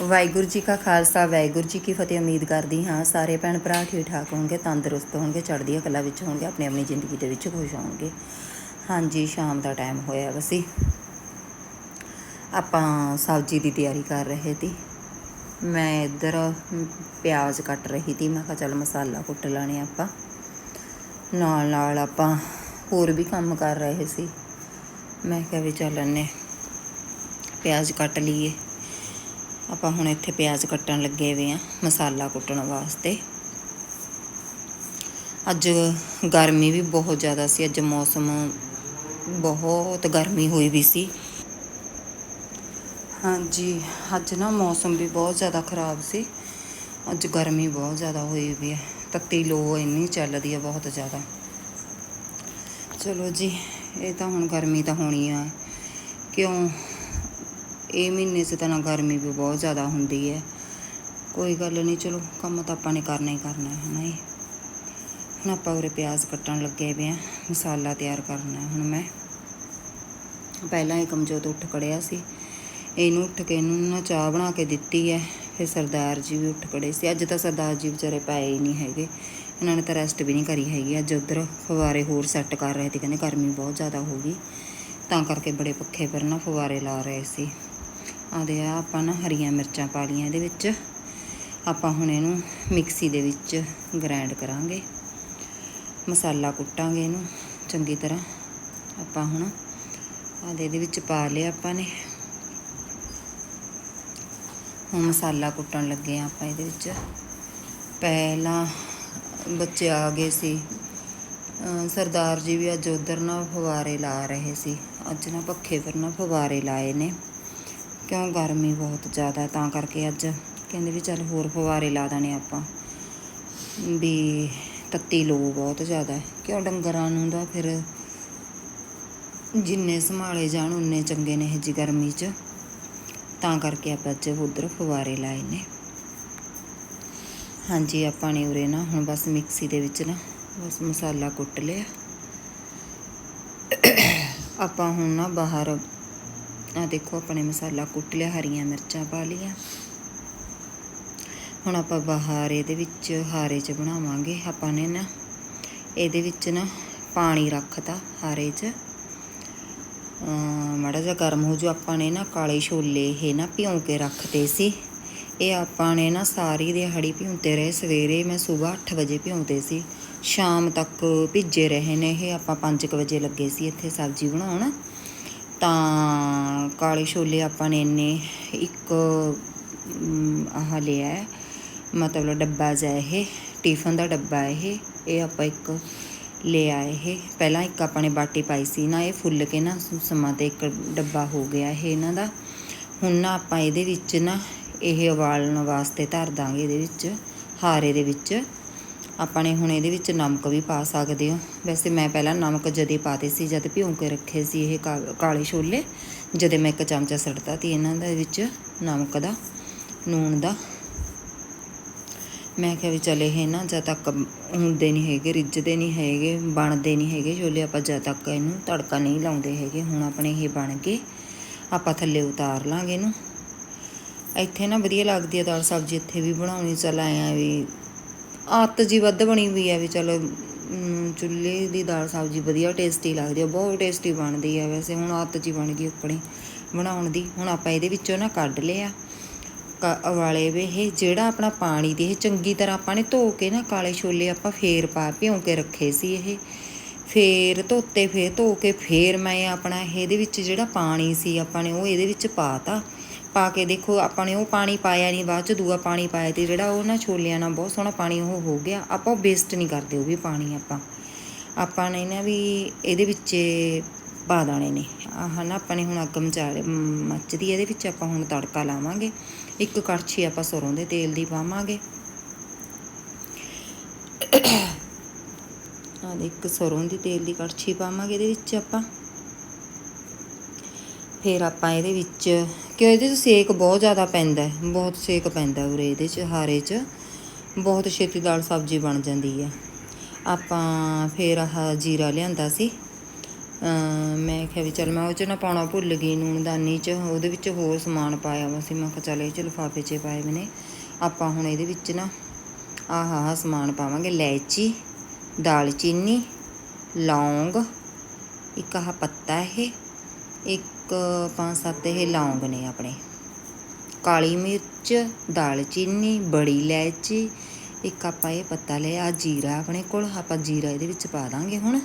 ਵਾਹਿਗੁਰੂ ਜੀ ਕਾ ਖਾਲਸਾ, ਵਾਹਿਗੁਰੂ ਜੀ ਕੀ ਫਤਿਹ। ਉਮੀਦ ਕਰਦੀ ਹਾਂ ਸਾਰੇ ਭੈਣ ਭਰਾ ਠੀਕ ਠਾਕ ਹੋਣਗੇ, ਤੰਦਰੁਸਤ ਹੋਣਗੇ, ਚੜ੍ਹਦੀਆਂ ਕਲਾ ਵਿੱਚ ਹੋਣਗੇ, ਆਪਣੀ ਆਪਣੀ ਜ਼ਿੰਦਗੀ ਦੇ ਵਿੱਚ ਖੁਸ਼ ਹੋਣਗੇ। ਹਾਂਜੀ, ਸ਼ਾਮ ਦਾ ਟਾਈਮ ਹੋਇਆ ਵਸੀ ਆਪਾਂ ਸਬਜ਼ੀ ਦੀ ਤਿਆਰੀ ਕਰ ਰਹੇ ਸੀ। ਮੈਂ ਇੱਧਰ ਪਿਆਜ਼ ਕੱਟ ਰਹੀ ਸੀ। ਮੈਂ ਕਿਹਾ ਚੱਲ ਮਸਾਲਾ ਕੁੱਟ ਲਾਣੇ ਆਪਾਂ। ਨਾਲ ਨਾਲ ਆਪਾਂ ਹੋਰ ਵੀ ਕੰਮ ਕਰ ਰਹੇ ਸੀ। ਮੈਂ ਕਿਹਾ ਵੀ ਚੱਲ ਇਹਨੇ ਪਿਆਜ਼ ਕੱਟ ਲਈਏ। ਆਪਾਂ ਹੁਣ ਇੱਥੇ ਪਿਆਜ਼ ਕੱਟਣ ਲੱਗੇ ਹੋਏ ਆ ਮਸਾਲਾ ਕੁੱਟਣ ਵਾਸਤੇ। ਅੱਜ ਗਰਮੀ ਵੀ ਬਹੁਤ ਜ਼ਿਆਦਾ ਸੀ, ਅੱਜ ਮੌਸਮ ਬਹੁਤ ਗਰਮੀ ਹੋਈ ਵੀ ਸੀ। ਹਾਂਜੀ, ਅੱਜ ਨਾ ਮੌਸਮ ਵੀ ਬਹੁਤ ਜ਼ਿਆਦਾ ਖਰਾਬ ਸੀ। ਅੱਜ ਗਰਮੀ ਬਹੁਤ ਜ਼ਿਆਦਾ ਹੋਈ ਵੀ ਹੈ, ਤੱਤੀ ਲੋ ਇੰਨੀ ਚੱਲਦੀ ਹੈ ਬਹੁਤ ਜ਼ਿਆਦਾ। ਚਲੋ ਜੀ, ਇਹ ਤਾਂ ਹੁਣ ਗਰਮੀ ਤਾਂ ਹੋਣੀ ਆ। ਕਿਉਂ? ਇਹ ਮਹੀਨੇ 'ਚ ਤਾਂ ਨਾ ਗਰਮੀ ਵੀ ਬਹੁਤ ਜ਼ਿਆਦਾ ਹੁੰਦੀ ਹੈ। ਕੋਈ ਗੱਲ ਨਹੀਂ, ਚਲੋ ਕੰਮ ਤਾਂ ਆਪਾਂ ਨੇ ਕਰਨਾ ਹੀ ਕਰਨਾ ਹੈ ਨਾ ਇਹ? ਹੁਣ ਆਪਾਂ ਉਰੇ ਪਿਆਜ਼ ਕੱਟਣ ਲੱਗੇ ਪਏ ਆ ਮਸਾਲਾ ਤਿਆਰ ਕਰਨਾ ਹੁਣ ਮੈਂ। ਪਹਿਲਾਂ ਇਹ ਕਮਜੋਤ ਉੱਠ ਖੜਿਆ ਸੀ। ਇਹਨੂੰ ਉੱਠ ਕੇ ਇਹਨੂੰ ਨਾ ਚਾਹ ਬਣਾ ਕੇ ਦਿੱਤੀ ਹੈ, ਫਿਰ ਸਰਦਾਰ ਜੀ ਵੀ ਉੱਠ ਖੜੇ ਸੀ। ਅੱਜ ਤਾਂ ਸਰਦਾਰ ਜੀ ਵਿਚਾਰੇ ਪਏ ਹੀ ਨਹੀਂ ਹੈਗੇ। ਇਹਨਾਂ ਨੇ ਤਾਂ ਰੈਸਟ ਵੀ ਨਹੀਂ ਕਰੀ ਹੈਗੀ। ਅੱਜ ਉਧਰ ਫਵਾਰੇ ਹੋਰ ਸੈੱਟ ਕਰ ਰਹੇ ਸੀ, ਕਹਿੰਦੇ ਗਰਮੀ ਬਹੁਤ ਜ਼ਿਆਦਾ ਹੋ ਗਈ। ਤਾਂ ਕਰਕੇ ਬੜੇ ਪੱਖੇ ਪਰ ਨਾ ਫਵਾਰੇ ਲਾ ਰਹੇ ਸੀ। ਆਦੇ ਆ ਆਪਾਂ ਨਾ ਹਰੀਆਂ ਮਿਰਚਾਂ ਪਾ ਲਈਆਂ ਇਹਦੇ ਵਿੱਚ। ਆਪਾਂ ਹੁਣ ਇਹਨੂੰ ਮਿਕਸੀ ਦੇ ਵਿੱਚ ਗ੍ਰਾਈਂਡ ਕਰਾਂਗੇ। ਮਸਾਲਾ ਕੁੱਟਾਂਗੇ ਇਹਨੂੰ ਚੰਗੀ ਤਰ੍ਹਾਂ। ਆਪਾਂ ਹੁਣ ਆਦੇ ਇਹਦੇ ਵਿੱਚ ਪਾ ਲਿਆ ਆਪਾਂ ਨੇ। ਹੁਣ ਮਸਾਲਾ ਕੁੱਟਣ ਲੱਗੇ ਆ ਆਪਾਂ ਇਹਦੇ ਵਿੱਚ। ਪਹਿਲਾਂ ਬੱਚੇ ਆ ਗਏ ਸੀ। ਸਰਦਾਰ ਜੀ ਵੀ ਅੱਜ ਉਧਰ ਨਾ ਫਵਾਰੇ ਲਾ ਰਹੇ ਸੀ। ਅੱਜ ਨਾ ਪੱਖੇ ਪਰ ਨਾ ਫਵਾਰੇ ਲਾਏ ਨੇ। ਕਿਉਂ ਗਰਮੀ ਬਹੁਤ ਜ਼ਿਆਦਾ? ਤਾਂ ਕਰਕੇ ਅੱਜ ਕਹਿੰਦੇ ਵੀ ਚੱਲ ਹੋਰ ਫਵਾਰੇ ਲਾ ਦਾਣੇ ਆਪਾਂ। ਵੀ ਤੱਤੀ ਲੋ ਬਹੁਤ ਜ਼ਿਆਦਾ ਕਿਉਂ ਡੰਗਰਾਂ ਨੂੰ ਦਾ ਫਿਰ ਜਿੰਨੇ ਸੰਭਾਲੇ ਜਾਣ, ਉਨੇ ਚੰਗੇ ਨੇ ਇਹ ਜੀ ਗਰਮੀ 'ਚ। ਤਾਂ ਕਰਕੇ ਆਪਾਂ ਅੱਜ ਉਧਰ ਫਵਾਰੇ ਲਾਏ ਨੇ। ਹਾਂਜੀ, ਆਪਾਂ ਨੇ ਉਰੇ ਨਾ ਹੁਣ ਬਸ ਮਿਕਸੀ ਦੇ ਵਿੱਚ ਨਾ ਬਸ ਮਸਾਲਾ ਕੁੱਟ ਲਿਆ। ਆਪਾਂ ਹੁਣ ਨਾ ਬਾਹਰ ਆ ਦੇਖੋ, ਆਪਣੇ ਮਸਾਲਾ ਕੁੱਟ ਲਿਆ, ਹਰੀਆਂ ਮਿਰਚਾਂ ਪਾ ਲਈਆਂ। ਹੁਣ ਆਪਾਂ ਬਾਹਰ ਇਹਦੇ ਵਿੱਚ ਹਾਰੇ 'ਚ ਬਣਾਵਾਂਗੇ। ਆਪਾਂ ਨੇ ਨਾ ਇਹਦੇ ਵਿੱਚ ਨਾ ਪਾਣੀ ਰੱਖਤਾ ਹਾਰੇ 'ਚ। ਅਮ ਮਾੜਾ ਜਿਹਾ ਗਰਮ ਹੋ ਜੂ ਆਪਾਂ ਨੇ ਨਾ ਕਾਲੇ ਛੋਲੇ ਇਹ ਨਾ ਭਿਉਂ ਕੇ ਰੱਖਤੇ ਸੀ। ਇਹ ਆਪਾਂ ਨੇ ਨਾ ਸਾਰੀ ਦਿਹਾੜੀ ਭਿਉਂਤੇ ਰਹੇ। ਸਵੇਰੇ ਮੈਂ ਸਵੇਰ 8 ਵਜੇ ਭਿਉਂਤੇ ਸੀ। ਸ਼ਾਮ ਤੱਕ ਭਿੱਜੇ ਰਹੇ ਨੇ ਇਹ। ਆਪਾਂ 5 ਵਜੇ ਲੱਗੇ ਸੀ ਇੱਥੇ ਸਬਜ਼ੀ ਬਣਾਉਣ। ਤਾਂ ਕਾਲੇ ਛੋਲੇ ਆਪਾਂ ਨੇ ਇੰਨੇ ਇੱਕ ਆਹ ਲਿਆ ਮਤਲਬ ਡੱਬਾ ਜਿਹਾ ਇਹ, ਟਿਫਨ ਦਾ ਡੱਬਾ ਇਹ ਇਹ ਆਪਾਂ ਇੱਕ ਲਿਆ ਇਹ। ਪਹਿਲਾਂ ਇੱਕ ਆਪਾਂ ਨੇ ਬਾਟੀ ਪਾਈ ਸੀ ਨਾ, ਇਹ ਫੁੱਲ ਕੇ ਨਾ ਸਮਾਂ ਤੇ ਇੱਕ ਡੱਬਾ ਹੋ ਗਿਆ ਇਹ ਇਹਨਾਂ ਦਾ। ਹੁਣ ਨਾ ਆਪਾਂ ਇਹਦੇ ਵਿੱਚ ਨਾ ਇਹ ਉਬਾਲਣ ਵਾਸਤੇ ਧਰ ਦਾਂਗੇ ਇਹਦੇ ਵਿੱਚ, ਹਾਰੇ ਦੇ ਵਿੱਚ। ਆਪਾਂ ਨੇ ਹੁਣ ਇਹਦੇ ਵਿੱਚ ਨਮਕ ਵੀ ਪਾ ਸਕਦੇ ਹੋ। ਵੈਸੇ ਮੈਂ ਪਹਿਲਾਂ ਨਮਕ ਜਦੇ ਪਾਤੇ ਸੀ, ਜਦ ਭਿਉਂ ਕੇ ਰੱਖੇ ਸੀ ਇਹ ਕਾ- ਕਾਲੇ ਛੋਲੇ, ਜਦੇ ਮੈਂ ਇੱਕ ਚਮਚਾ ਸੜਤਾ ਤੀ ਇਹਨਾਂ ਦੇ ਵਿੱਚ ਨਮਕ ਦਾ, ਨੂਣ ਦਾ। ਮੈਂ ਕਿਹਾ ਵੀ ਚੱਲ ਇਹ ਨਾ ਜਦ ਤੱਕ ਹੁੰਦੇ ਨਹੀਂ ਹੈਗੇ, ਰਿੱਝਦੇ ਨਹੀਂ ਹੈਗੇ, ਬਣਦੇ ਨਹੀਂ ਹੈਗੇ ਛੋਲੇ, ਆਪਾਂ ਜਦ ਤੱਕ ਇਹਨੂੰ ਤੜਕਾ ਨਹੀਂ ਲਾਉਂਦੇ ਹੈਗੇ, ਹੁਣ ਆਪਣੇ ਇਹ ਬਣ ਗਏ। ਆਪਾਂ ਥੱਲੇ ਉਤਾਰ ਲਾਂਗੇ ਇਹਨੂੰ। ਇੱਥੇ ਨਾ ਵਧੀਆ ਲੱਗਦੀ ਹੈ ਦਾਲ ਸਬਜ਼ੀ, ਇੱਥੇ ਵੀ ਬਣਾਉਣੀ, ਚੱਲ ਆਇਆ ਵੀ ਆਤ ਜੀ ਵੱਧ ਬਣੀ ਹੋਈ ਹੈ ਵੀ ਚਲੋ ਚੁੱਲ੍ਹੇ ਦੀ ਦਾਲ ਸਬਜ਼ੀ ਵਧੀਆ ਟੇਸਟੀ ਲੱਗਦੀ ਹੈ ਬਹੁਤ ਟੇਸਟੀ ਬਣਦੀ ਹੈ ਵੈਸੇ, ਹੁਣ ਆਤ ਜੀ ਬਣ ਗਈ ਆਪਣੀ ਬਣਾਉਣ ਦੀ, ਹੁਣ ਆਪਾਂ ਇਹਦੇ ਵਿੱਚੋਂ ਨਾ ਕੱਢ ਲਿਆ। ਕ- ਉਬਾਲੇ ਵੇ ਇਹ, ਜਿਹੜਾ ਆਪਣਾ ਪਾਣੀ ਦੀ ਇਹ ਚੰਗੀ ਤਰ੍ਹਾਂ ਆਪਾਂ ਨੇ ਧੋ ਕੇ ਨਾ ਕਾਲੇ ਛੋਲੇ ਆਪਾਂ ਫੇਰ ਪਾ, ਭਿਉਂ ਕੇ ਰੱਖੇ ਸੀ ਇਹ। ਫੇਰ ਧੋਤੇ, ਫੇਰ ਧੋ ਕੇ ਫੇਰ ਮੈਂ ਆਪਣਾ ਇਹਦੇ ਵਿੱਚ ਜਿਹੜਾ ਪਾਣੀ ਸੀ ਆਪਾਂ ਨੇ ਉਹ ਇਹਦੇ ਵਿੱਚ ਪਾਤਾ ਪਾ ਕੇ ਦੇਖੋ, ਆਪਾਂ ਨੇ ਉਹ ਪਾਣੀ ਪਾਇਆ ਨਹੀਂ ਬਾਅਦ ਚ ਦੂਆ ਪਾਣੀ ਪਾਇਆ ਤੇ ਜਿਹੜਾ ਉਹ ਨਾ ਛੋਲਿਆਂ ਨਾਲ ਬਹੁਤ ਸੋਹਣਾ ਪਾਣੀ ਉਹ ਹੋ ਗਿਆ। ਆਪਾਂ ਵੇਸਟ ਨਹੀਂ ਕਰਦੇ ਉਹ ਵੀ ਪਾਣੀ ਆਪਾਂ। ਆਪਾਂ ਨੇ ਨਾ ਵੀ ਇਹਦੇ ਵਿੱਚ ਪਾ ਦਾਣੇ ਨੇ। ਆਹ ਨਾ ਆਪਾਂ ਨੇ ਹੁਣ ਅੱਗ ਮਚਾ ਮੱਚਦੀ ਇਹਦੇ ਵਿੱਚ, ਆਪਾਂ ਹੁਣ ਤੜਕਾ ਲਾਵਾਂਗੇ। ਇੱਕ ਕੜਛੀ ਆਪਾਂ ਸਰੋਂ ਦੇ ਤੇਲ ਦੀ ਪਾਵਾਂਗੇ। ਆ ਇੱਕ ਸਰੋਂ ਦੀ ਤੇਲ ਦੀ ਕੜਛੀ ਪਾਵਾਂਗੇ ਇਹਦੇ ਵਿੱਚ ਆਪਾਂ। ਫਿਰ ਆਪਾਂ ਇਹਦੇ ਵਿੱਚ ਕਿ ਇਹਦੇ 'ਚ ਸੇਕ ਬਹੁਤ ਜ਼ਿਆਦਾ ਪੈਂਦਾ ਬਹੁਤ ਸੇਕ ਪੈਂਦਾ ਉਰੇ ਇਹਦੇ 'ਚ, ਹਾਰੇ 'ਚ। ਬਹੁਤ ਛੇਤੀ ਦਾਲ ਸਬਜ਼ੀ ਬਣ ਜਾਂਦੀ ਹੈ। ਆਪਾਂ ਫਿਰ ਆਹ ਜੀਰਾ ਲਿਆਂਦਾ ਸੀ। ਮੈਂ ਕਿਹਾ ਵੀ ਚਲ ਮੈਂ ਉਹ ਚ ਨਾ ਪਾਉਣਾ ਭੁੱਲ ਗਈ, ਨੂਣਦਾਨੀ ਚ, ਉਹਦੇ ਵਿੱਚ ਹੋਰ ਸਮਾਨ ਪਾਇਆ ਵਾ ਸੀ। ਮੈਂ ਕਿਹਾ ਚੱਲ ਇਹ ਚ ਲਿਫਾਫੇ 'ਚ ਪਾਏ ਮੈਨੇ ਆਪਾਂ ਹੁਣ ਇਹਦੇ ਵਿੱਚ ਨਾ ਆਹ ਆਹ ਸਮਾਨ ਪਾਵਾਂਗੇ। ਇਲਾਇਚੀ ਦਾਲਚੀਨੀ ਲੌਂਗ, ਇੱਕ ਆਹ ਪੱਤਾ ਇਹ, ਇੱਕ ਇੱਕ ਪੰਜ ਸੱਤ ਇਹ ਲੌਂਗ ਨੇ ਆਪਣੇ। ਕਾਲੀ ਮਿਰਚ ਦਾਲਚੀਨੀ ਬੜੀ ਇਲਾਇਚੀ, ਇੱਕ ਆਪਾਂ ਇਹ ਪੱਤਾ ਲਿਆ, ਜੀਰਾ ਆਪਣੇ ਕੋਲ, ਆਪਾਂ ਜੀਰਾ ਇਹਦੇ ਵਿੱਚ ਪਾ ਦਾਂਗੇ ਹੁਣ।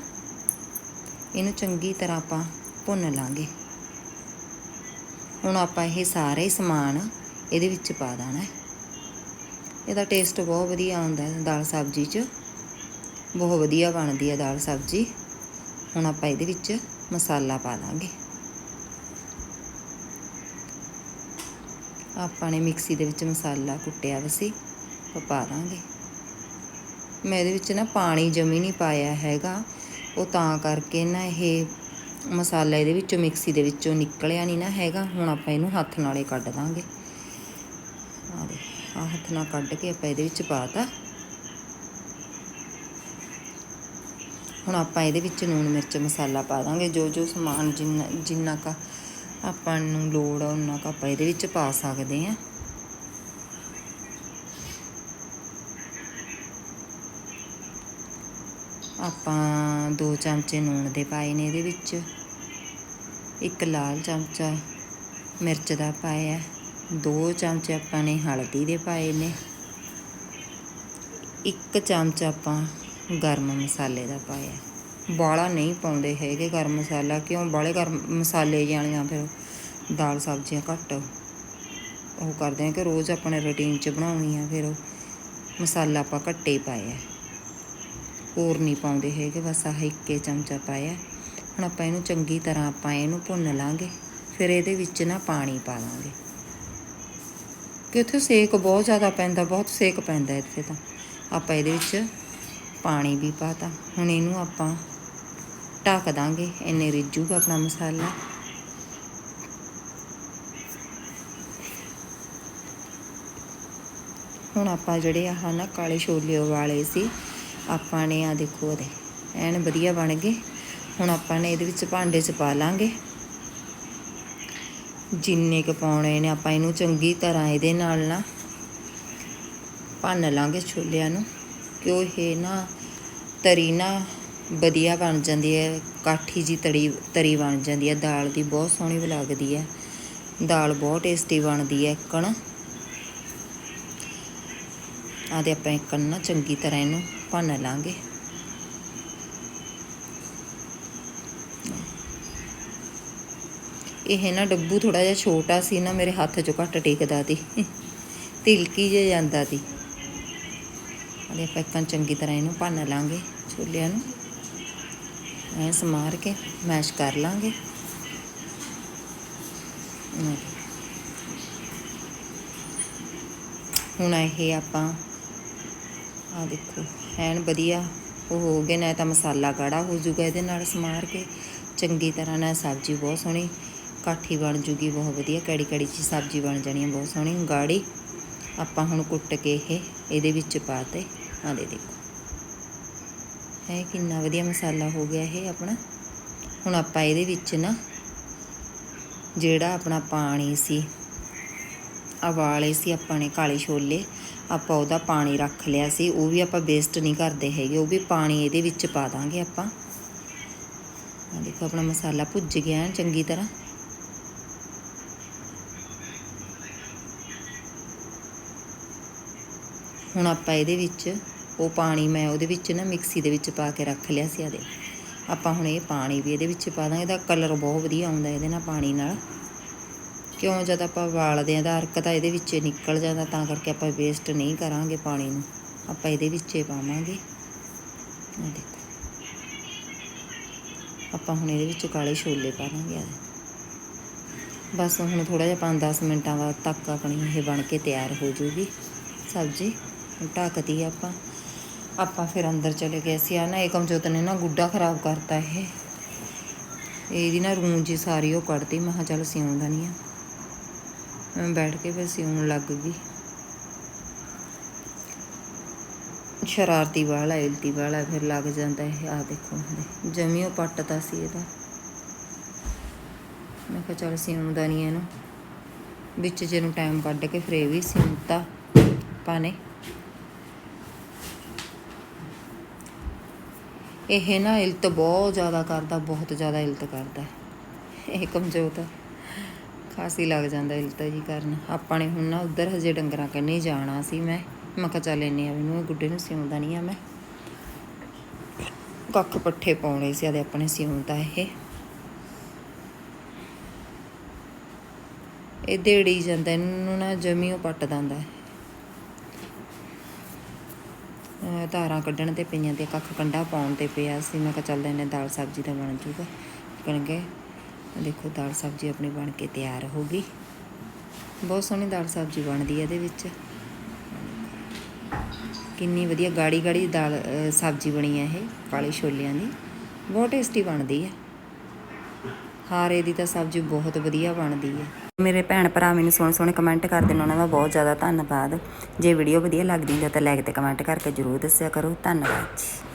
ਇਹਨੂੰ ਚੰਗੀ ਤਰ੍ਹਾਂ ਆਪਾਂ ਭੁੰਨ ਲਾਂਗੇ। ਹੁਣ ਆਪਾਂ ਇਹ ਸਾਰੇ ਸਮਾਨ ਇਹਦੇ ਵਿੱਚ ਪਾ ਦੇਣਾ ਹੈ। ਇਹਦਾ ਟੇਸਟ ਬਹੁਤ ਵਧੀਆ ਆਉਂਦਾ ਹੈ ਦਾਲ ਸਬਜ਼ੀ 'ਚ। ਬਹੁਤ ਵਧੀਆ ਬਣਦੀ ਹੈ ਦਾਲ ਸਬਜ਼ੀ। ਹੁਣ ਆਪਾਂ ਇਹਦੇ ਵਿੱਚ ਮਸਾਲਾ ਪਾ ਦਾਂਗੇ। ਆਪਾਂ ਨੇ ਮਿਕਸੀ ਦੇ ਵਿੱਚ ਮਸਾਲਾ ਕੁੱਟਿਆ ਵਾ ਸੀ ਉਹ ਪਾ ਦਾਂਗੇ। ਮੈਂ ਇਹਦੇ ਵਿੱਚ ਨਾ ਪਾਣੀ ਜਮੀ ਨਹੀਂ ਪਾਇਆ ਹੈਗਾ, ਉਹ ਤਾਂ ਕਰਕੇ ਨਾ ਇਹ ਮਸਾਲਾ ਇਹਦੇ ਵਿੱਚੋਂ ਮਿਕਸੀ ਦੇ ਵਿੱਚੋਂ ਨਿਕਲਿਆ ਨਹੀਂ ਨਾ ਹੈਗਾ, ਹੁਣ ਆਪਾਂ ਇਹਨੂੰ ਹੱਥ ਨਾਲੇ ਕੱਢ ਦਾਂਗੇ। ਆ ਹੱਥ ਨਾਲ ਕੱਢ ਕੇ ਆਪਾਂ ਇਹਦੇ ਵਿੱਚ ਪਾਤਾ। ਹੁਣ ਆਪਾਂ ਇਹਦੇ ਵਿੱਚ ਲੂਣ ਮਿਰਚ ਮਸਾਲਾ ਪਾ ਦਾਂਗੇ ਜੋ ਜੋ ਸਮਾਨ ਜਿੰਨਾ ਜਿੰਨਾ ਕਾ ਆਪਾਂ ਨੂੰ ਲੋੜ ਆ ਉਹਨਾਂ ਕਾ ਆਪਾਂ ਇਹਦੇ ਵਿੱਚ ਪਾ ਸਕਦੇ ਆ। ਆਪਾਂ ਦੋ ਚਮਚੇ ਨੂਣ ਦੇ ਪਾਏ ਨੇ ਇਹਦੇ ਵਿੱਚ। ਇੱਕ ਲਾਲ ਚਮਚਾ ਮਿਰਚ ਦਾ ਪਾਇਆ। ਦੋ ਚਮਚੇ ਆਪਾਂ ਨੇ ਹਲਦੀ ਦੇ ਪਾਏ ਨੇ। ਇੱਕ ਚਮਚ ਆਪਾਂ ਗਰਮ ਮਸਾਲੇ ਦਾ ਪਾਇਆ। ਬਾਲਾ ਨਹੀਂ ਪਾਉਂਦੇ ਹੈਗੇ ਗਰਮ ਮਸਾਲਾ, ਕਿਉਂ? ਬਾਲੇ ਗਰਮ ਮਸਾਲੇ ਜਾਣੀਆਂ ਫਿਰ ਦਾਲ ਸਬਜ਼ੀਆਂ ਘੱਟ ਉਹ ਕਰਦੇ ਆ ਕਿ ਰੋਜ਼ ਆਪਣੇ ਰੁਟੀਨ 'ਚ ਬਣਾਉਣੀ ਆ, ਫਿਰ ਉਹ ਮਸਾਲਾ ਆਪਾਂ ਘੱਟੇ ਹੀ ਪਾਇਆ ਹੋਰ ਨਹੀਂ ਪਾਉਂਦੇ ਹੈਗੇ, ਬਸ ਆਹ ਇੱਕੇ ਚਮਚਾ ਪਾਇਆ। ਹੁਣ ਆਪਾਂ ਇਹਨੂੰ ਚੰਗੀ ਤਰ੍ਹਾਂ ਆਪਾਂ ਇਹਨੂੰ ਭੁੰਨ ਲਾਂਗੇ, ਫਿਰ ਇਹਦੇ ਵਿੱਚ ਨਾ ਪਾਣੀ ਪਾ ਲਾਂਗੇ। ਕਿ ਉੱਥੇ ਸੇਕ ਬਹੁਤ ਜ਼ਿਆਦਾ ਪੈਂਦਾ, ਬਹੁਤ ਸੇਕ ਪੈਂਦਾ ਇੱਥੇ ਤਾਂ। ਆਪਾਂ ਇਹਦੇ ਵਿੱਚ ਪਾਣੀ ਵੀ ਪਾਤਾ। ਹੁਣ ਇਹਨੂੰ ਆਪਾਂ ਢੱਕ ਦਾਂਗੇ, ਇੰਨੇ ਰਿੱਝੂਗਾ ਆਪਣਾ ਮਸਾਲਾ। ਹੁਣ ਆਪਾਂ ਜਿਹੜੇ ਆਹ ਨਾ ਕਾਲੇ ਛੋਲੇ ਵਾਲੇ ਸੀ, ਆਪਾਂ ਨੇ ਆ ਦੇਖੋ ਉਹਦੇ, ਐਨ ਵਧੀਆ ਬਣ ਗਏ। ਹੁਣ ਆਪਾਂ ਨੇ ਇਹਦੇ ਵਿੱਚ ਭਾਂਡੇ 'ਚ ਪਾ ਲਾਂਗੇ। ਜਿੰਨੇ ਕੁ ਪਾਉਣੇ ਨੇ, ਆਪਾਂ ਇਹਨੂੰ ਚੰਗੀ ਤਰ੍ਹਾਂ ਇਹਦੇ ਨਾਲ ਨਾ ਭੰਨ ਲਾਂਗੇ ਛੋਲਿਆਂ ਨੂੰ। ਕਿਉਂ ਇਹ ਨਾ ਤਰੀ ਨਾ ਵਧੀਆ ਬਣ ਜਾਂਦੀ ਹੈ, ਕਾਠੀ ਜੀ ਤੜੀ ਤਰੀ ਬਣ ਜਾਂਦੀ ਹੈ, ਦਾਲ ਦੀ ਬਹੁਤ ਸੋਹਣੀ ਲੱਗਦੀ ਹੈ। ਦਾਲ ਬਹੁਤ ਟੇਸਟੀ ਬਣਦੀ ਹੈ ਇੱਕਣ ਆਦੇ ਆਪਾਂ ਇੱਕਣ ਨਾ ਚੰਗੀ ਤਰ੍ਹਾਂ ਇਹਨੂੰ ਭੰਨ ਲਾਂਗੇ। ਇਹ ਨਾ ਡੱਬੂ ਥੋੜਾ ਜਿਹਾ ਛੋਟਾ ਸੀ ਨਾ, ਮੇਰੇ ਹੱਥ 'ਚੋਂ ਘੱਟ ਟਿਕਦਾ ਤੀ ਤਿਲਕੀ ਜੇ ਜਾਂਦਾ ਤੀ ਅਦੇ ਆਪਾਂ ਇੱਕਾਂ ਚੰਗੀ ਤਰ੍ਹਾਂ ਇਹਨੂੰ ਭੰਨ ਲਾਂਗੇ ਛੋਲਿਆਂ ਨੂੰ। ਐ ਸਮਾਰ ਕੇ ਮੈਸ਼ ਕਰ ਲਾਂਗੇ। ਹੁਣ ਇਹ ਆਪਾਂ ਆ ਦੇਖੋ, ਐਨ ਵਧੀਆ ਉਹ ਹੋ ਗਿਆ ਨਾ ਤਾਂ ਮਸਾਲਾ ਗਾੜਾ ਹੋ ਜੂਗਾ ਇਹਦੇ ਨਾਲ ਸਮਾਰ ਕੇ। ਚੰਗੀ ਤਰ੍ਹਾਂ ਨਾਲ ਸਬਜ਼ੀ ਬਹੁਤ ਸੋਹਣੀ, ਕਾਠੀ ਬਣ ਜੂਗੀ, ਬਹੁਤ ਵਧੀਆ, ਕੜੀ ਕੜੀ ਜੀ ਸਬਜ਼ੀ ਬਣ ਜਾਣੀ ਹੈ ਬਹੁਤ ਸੋਹਣੀ। ਗਾੜੀ ਆਪਾਂ ਹੁਣ ਕੁੱਟ ਕੇ ਇਹ, ਇਹਦੇ ਵਿੱਚ ਪਾਤੇ ਆ ਦੇ ਦੇਖੋ। ਹੈ ਕਿੰਨਾ ਵਧੀਆ ਮਸਾਲਾ ਹੋ ਗਿਆ ਇਹ ਆਪਣਾ। ਹੁਣ ਆਪਾਂ ਇਹਦੇ ਵਿੱਚ ਨਾ ਜਿਹੜਾ ਆਪਣਾ ਪਾਣੀ ਸੀ ਉਬਾਲੇ ਸੀ ਆਪਾਂ ਨੇ ਕਾਲੇ ਛੋਲੇ, ਆਪਾਂ ਉਹਦਾ ਪਾਣੀ ਰੱਖ ਲਿਆ ਸੀ, ਉਹ ਵੀ ਆਪਾਂ ਵੇਸਟ ਨਹੀਂ ਕਰਦੇ ਹੈਗੇ, ਉਹ ਵੀ ਪਾਣੀ ਇਹਦੇ ਵਿੱਚ ਪਾ ਦਾਂਗੇ ਆਪਾਂ। ਆ ਦੇਖੋ ਆਪਣਾ ਮਸਾਲਾ ਭੁੱਜ ਗਿਆ ਐਨ ਚੰਗੀ ਤਰ੍ਹਾਂ। ਹੁਣ ਆਪਾਂ ਇਹਦੇ ਵਿੱਚ ਉਹ ਪਾਣੀ ਮੈਂ ਉਹਦੇ ਵਿੱਚ ਨਾ ਮਿਕਸੀ ਦੇ ਵਿੱਚ ਪਾ ਕੇ ਰੱਖ ਲਿਆ ਸੀ ਆਦੇ ਆਪਾਂ ਹੁਣ ਇਹ ਪਾਣੀ ਵੀ ਇਹਦੇ ਵਿੱਚ ਪਾ ਦਾਂਗੇ, ਇਹਦਾ ਕਲਰ ਬਹੁਤ ਵਧੀਆ ਆਉਂਦਾ ਇਹਦੇ ਨਾਲ ਪਾਣੀ ਨਾਲ। ਕਿਉਂ? ਜਦ ਆਪਾਂ ਉਬਾਲਦੇ ਆਂ ਤਾਂ ਅਰਕ ਤਾਂ ਇਹਦੇ ਵਿੱਚ ਨਿਕਲ ਜਾਂਦਾ, ਤਾਂ ਕਰਕੇ ਆਪਾਂ ਵੇਸਟ ਨਹੀਂ ਕਰਾਂਗੇ ਪਾਣੀ ਨੂੰ। ਆਪਾਂ ਇਹਦੇ ਵਿੱਚ ਹੀ ਪਾਵਾਂਗੇ। ਆਹ ਦੇਖੋ। ਆਪਾਂ ਹੁਣ ਇਹਦੇ ਵਿੱਚ ਕਾਲੇ ਛੋਲੇ ਪਾ ਦਾਂਗੇ ਆਹ ਬਸ ਹੁਣ ਥੋੜਾ ਜਿਹਾ 5-10 ਮਿੰਟਾਂ ਬਾਅਦ ਤੱਕ ਆਪਣੀ ਇਹ ਬਣ ਕੇ ਤਿਆਰ ਹੋ ਜੂਗੀ। ਸਬਜ਼ੀ ਢੱਕਦੀ ਆਪਾਂ। ਆਪਾਂ ਫਿਰ ਅੰਦਰ ਚਲੇ ਗਏ ਸੀ। ਆ ਨਾ ਇਹ ਕਮਜੋਤ ਨੇ ਨਾ ਗੁੱਡਾ ਖਰਾਬ ਕਰਤਾ ਇਹ। ਇਹਦੀ ਨਾ ਰੂੰ ਜੀ ਸਾਰੀ ਉਹ ਕੱਢਦੀ ਮੈਂ ਕਿਹਾ ਚੱਲ ਸਿਉਂਦਾ ਨਹੀਂ ਆ। ਮੈਂ ਬੈਠ ਕੇ ਫਿਰ ਸਿਉਣ ਲੱਗ ਗਈ। ਸ਼ਰਾਰਤੀ ਵਾਲਾ, ਇਲਤੀ ਵਾਲਾ ਫਿਰ ਲੱਗ ਜਾਂਦਾ ਇਹ। ਆ ਦੇਖੋ ਜਮੀ ਉਹ ਪੱਟਦਾ ਸੀ ਇਹਦਾ। ਮੈਂ ਕਿਹਾ ਚੱਲ ਸਿਉਂਦਾ ਨਹੀਂ ਇਹਨੂੰ। ਵਿੱਚ ਜੇ ਨੂੰ ਟਾਈਮ ਕੱਢ ਕੇ ਫਿਰ ਇਹ ਵੀ ਸਿਉਂਤਾ। ਪਾਣੇ ਇਹ ਨਾ ਇਲਤ ਬਹੁਤ ਜ਼ਿਆਦਾ ਕਰਦਾ, ਬਹੁਤ ਜ਼ਿਆਦਾ ਇਲਤ ਕਰਦਾ। ਇਹ ਕਮਜ਼ੋਰ ਖਾਸੀ ਲੱਗ ਜਾਂਦਾ ਇਲਤ ਜੀ ਕਰਨ। ਆਪਾਂ ਨੇ ਹੁਣ ਨਾ ਉਧਰ ਹਜੇ ਡੰਗਰਾਂ ਕੰਨੇ ਜਾਣਾ ਸੀ ਮੈਂ। ਮੈਂ ਕਿਹਾ ਚੱਲ ਇੰਨੇ ਆ ਇਹਨੂੰ ਇਹ ਗੁੱਡੇ ਨੂੰ ਸਿਉਂਦਾ ਨਹੀਂ ਆ ਮੈਂ। ਕੱਖ ਪੱਠੇ ਪਾਉਣੇ ਸੀ ਆਦੇ, ਆਪਣੇ ਸਿਉਂਦਾ ਇਹ। ਇਹ ਦੇੜੀ ਜਾਂਦਾ, ਇਹਨੂੰ ਨਾ ਜਮੀਓ ਪੱਟ ਦਿੰਦਾ ਹੈ ਅਹ ਧਾਰਾਂ ਕੱਢਣ ਤੇ ਪਈਆਂ ਤੇ ਕੱਖ ਕੰਡਾ ਪਾਉਣ ਤੇ ਪਿਆ ਸੀ। ਮੈਂ ਕਿਹਾ ਚੱਲ ਇਹਨੇ ਦਾਲ ਸਬਜ਼ੀ ਦਾ ਬਣ ਜੂਗਾ। ਬਣ ਗਏ। ਦੇਖੋ ਦਾਲ ਸਬਜ਼ੀ ਆਪਣੀ ਬਣ ਕੇ ਤਿਆਰ ਹੋ ਗਈ। ਬਹੁਤ ਸੋਹਣੀ ਦਾਲ ਸਬਜ਼ੀ ਬਣਦੀ ਹੈ ਇਹਦੇ ਵਿੱਚ। ਕਿੰਨੀ ਵਧੀਆ ਗਾੜੀ ਗਾੜੀ ਦਾਲ ਸਬਜ਼ੀ ਬਣੀ ਹੈ ਇਹ ਕਾਲੇ ਛੋਲਿਆਂ ਦੀ। ਬਹੁਤ ਟੇਸਟੀ ਬਣਦੀ ਹੈ ਹਾਰੇ ਦੀ ਤਾਂ ਸਬਜ਼ੀ ਬਹੁਤ ਵਧੀਆ ਬਣਦੀ ਹੈ ਮੇਰੇ ਭੈਣ ਭਰਾ ਮੈਨੂੰ ਸੋਹਣੇ ਸੋਹਣੇ ਕਮੈਂਟ ਕਰਦੇ ਨੇ, ਉਹਨਾਂ ਦਾ ਬਹੁਤ ਜ਼ਿਆਦਾ ਧੰਨਵਾਦ। ਜੇ ਵੀਡੀਓ ਵਧੀਆ ਲੱਗਦੀ ਹੈ ਤਾਂ ਲਾਈਕ ਤੇ ਕਮੈਂਟ ਕਰਕੇ ਜਰੂਰ ਦੱਸਿਆ ਕਰੋ। ਧੰਨਵਾਦ ਜੀ।